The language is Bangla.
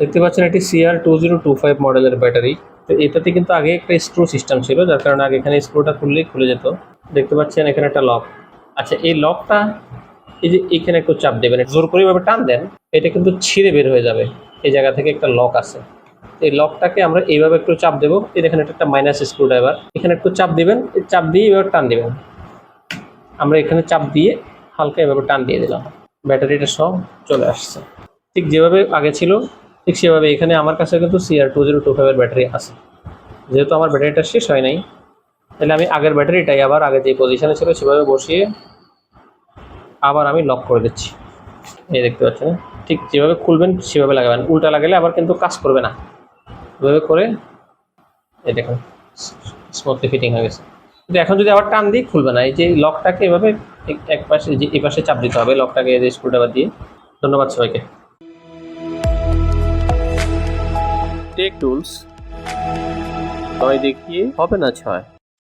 দেখতে পাচ্ছেন এটি CR two zero two five মডেলের ব্যাটারি। তো এটাতে কিন্তু আগে একটা স্ক্রু সিস্টেম ছিল, যার কারণে আগে এখানে স্ক্রুটা খুললেই খুলে যেত। দেখতে পাচ্ছেন এখানে একটা লক আচ্ছা এই লকটা এই যে এখানে একটু চাপ দেবেন জোর করে এভাবে টান দেন, এটা কিন্তু ছিঁড়ে বের হয়ে যাবে। এই জায়গা থেকে একটা লক আছে। এই লকটাকে আমরা এইভাবে একটু চাপ দেবো। এই দেখেন, এটা একটা মাইনাস স্ক্রু ড্রাইভার এখানে একটু চাপ দিবেন চাপ দিয়ে এভাবে টান দিবেন। আমরা এখানে চাপ দিয়ে হালকা এভাবে টান দিয়ে দিলাম। ব্যাটারিটা সব চলে আসছে। ঠিক যেভাবে আগে ছিল ঠিক সেভাবে এখানে আমার কাছে কিন্তু সিআর টু জিরো টু ফাইভের ব্যাটারি আছে। যেহেতু আমার ব্যাটারিটা শেষ হয় নাই, তাহলে আমি আগের ব্যাটারিটাই আবার আগে যে পজিশনে ছিল সেভাবে বসিয়ে আবার আমি লক করে দিচ্ছি। এই দেখতে পাচ্ছেন? ঠিক যেভাবে খুলবেন সেভাবে লাগাবেন। উল্টা লাগালে আবার কিন্তু কাজ করবে না। এভাবে করে এই দেখুন স্মুথলি ফিটিং হয়ে গেছে। কিন্তু এখন যদি আবার টান দিই, খুলবে না। এই যে লকটাকে এভাবে এক- পাশে যে এই পাশে চাপ দিতে হবে লকটাকে এই যে স্ক্রুড্রাইভার দিয়ে। ধন্যবাদ সবাইকে। টেক টুলস নয় দেখিয়ে হবে না ছয়।